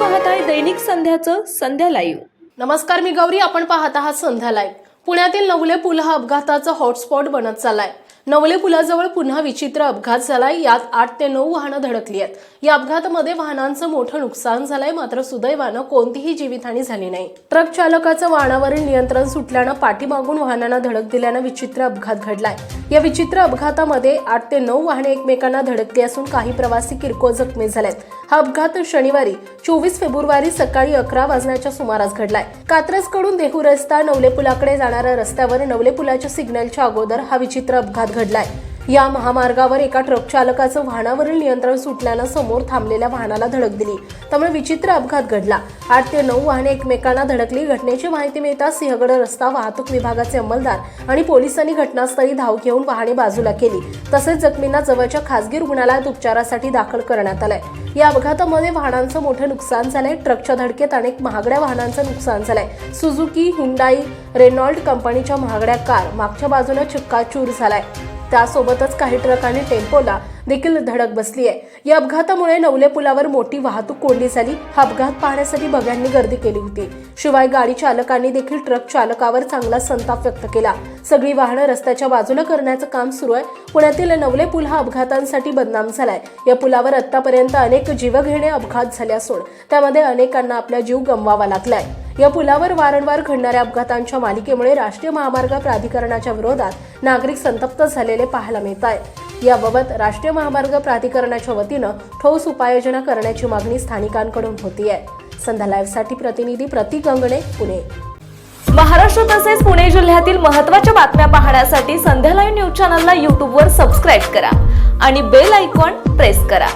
दैनिक संध्याचं संध्या live नमस्कार मी गौरी आपण पाहत आहात संध्या लाईव्ह पुण्यातील नवले पूल हा अपघाताचा हॉटस्पॉट बनत चाललाय. नवले पुलाजवळ पुन्हा विचित्र अपघात झालाय यात आठ ते नऊ वाहनं धडकली आहेत. या अपघातामध्ये वाहनांचं मोठं नुकसान झालंय मात्र सुदैवानं कोणतीही जीवितहानी झाली नाही. ट्रक चालकाचं वाहनावरील नियंत्रण सुटल्यानं पाठीमागून वाहनांना धडक दिल्यानं विचित्र अपघात घडलाय. या विचित्र अपघातामध्ये आठ ते नऊ वाहने एकमेकांना धडकली असून काही प्रवासी किरकोळ जखमी झालेत. हा अपघात शनिवारी चोवीस फेब्रुवारी सकाळी अकरा वाजण्याच्या सुमारास घडलाय. कात्रजकडून देहू रस्ता नवले पुलाकडे जाणाऱ्या रस्त्यावर नवले पुलाच्या सिग्नलच्या अगोदर हा विचित्र अपघात घडलाय. या महामार्गावर एका ट्रक चालकाचं वाहनावरील नियंत्रण सुटल्यानं समोर थांबलेल्या वाहनाला धडक दिली. त्यामुळे विचित्र अपघात घडला. आठ ते नऊ वाहने एकमेकांना धडकली. घटनेची माहिती मिळताच सिंहगड रस्ता वाहतूक विभागाचे अंमलदार आणि पोलिसांनी घटनास्थळी धाव घेऊन वाहने बाजूला केली. तसेच जखमींना जवळच्या खासगी रुग्णालयात उपचारासाठी दाखल करण्यात आलंय. या अपघातामध्ये वाहनांचं मोठं नुकसान झालंय. ट्रकच्या धडकेत अनेक महागड्या वाहनांचं नुकसान झालंय. सुझुकी हुंडाई रेनॉल्ड कंपनीच्या महागड्या कार मागच्या बाजूने चक्काचूर झालाय. त्यासोबतच काही ट्रक आणि टेम्पोला देखील धडक बसली आहे. या अपघातामुळे नवले पुलावर मोठी वाहतूक कोंडी झाली. हा अपघात पाहण्यासाठी बघ्यांनी गर्दी केली होती. शिवाय गाडी चालकांनी देखील ट्रक चालकावर चांगला संताप व्यक्त केला. सगळी वाहनं रस्त्याच्या बाजूला करण्याचं काम सुरू आहे. पुण्यातील नवले पूल हा अपघातांसाठी बदनाम झालाय. या पुलावर आतापर्यंत अनेक जीवघेणे अपघात झाले असून त्यामध्ये अनेकांना आपला जीव गमवावा लागलाय. या पुलावर वारंवार घडणाऱ्या अपघातांच्या मालिकेमुळे राष्ट्रीय महामार्ग प्राधिकरणाच्या विरोधात नागरिक संतप्त झालेले पाहायला मिळत आहे याबाबत राष्ट्रीय महामार्ग प्राधिकरणाच्या वतीनं ठोस उपाययोजना करण्याची मागणी स्थानिकांकडून होती आहे संध्या लाईव्हसाठी प्रतिनिधी प्रतीक गंगणे पुणे. महाराष्ट्र तसेच पुणे जिल्ह्यातील महत्त्वाच्या बातम्या पाहण्यासाठी संध्या लाईव्ह न्यूज चॅनलला यूट्यूबवर सबस्क्राईब करा आणि बेल आयकॉन प्रेस करा.